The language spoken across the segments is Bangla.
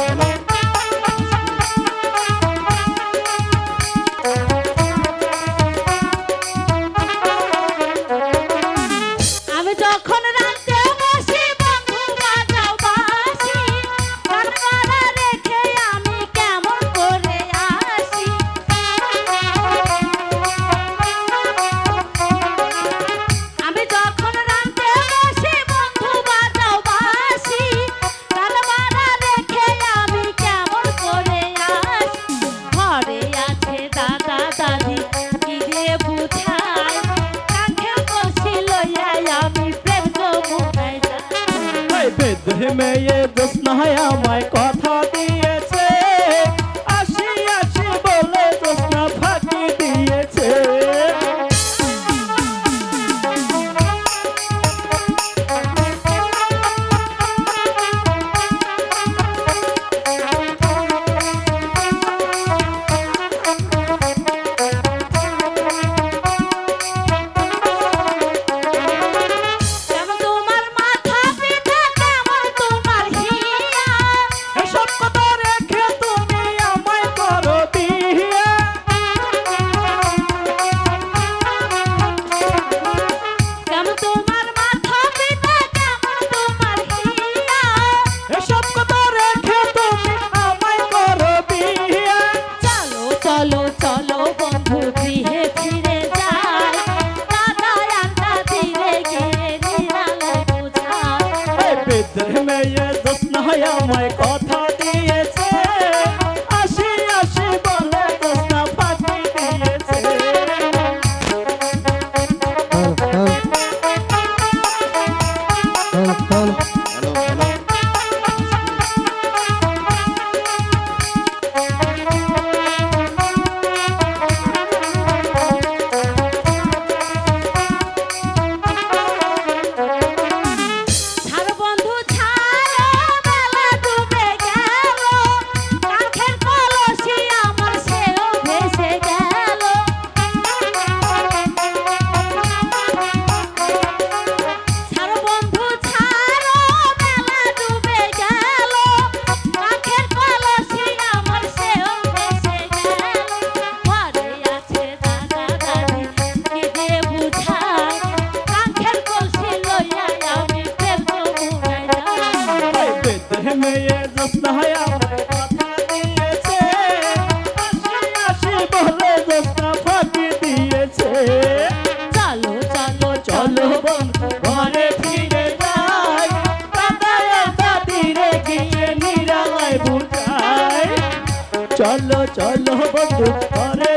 Thank you. में ये दुश्मन है माय कौन আমায় কথা দিয়ে দিয়েছে। আশি বলে চলো চলো চলো ঘরে ফিরে যাই। দাদায় দাদিরে গিয়ে চলো চলো বন্ধু, ঘরে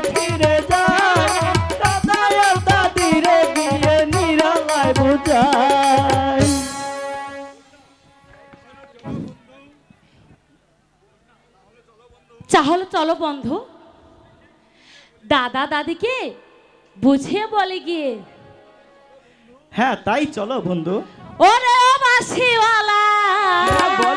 তাহলে চলো বন্ধু। দাদা দাদিকে বুঝিয়ে বলে গিয়ে। হ্যাঁ তাই চলো বন্ধু। ওরে বাসিওয়ালা হ্যাঁ,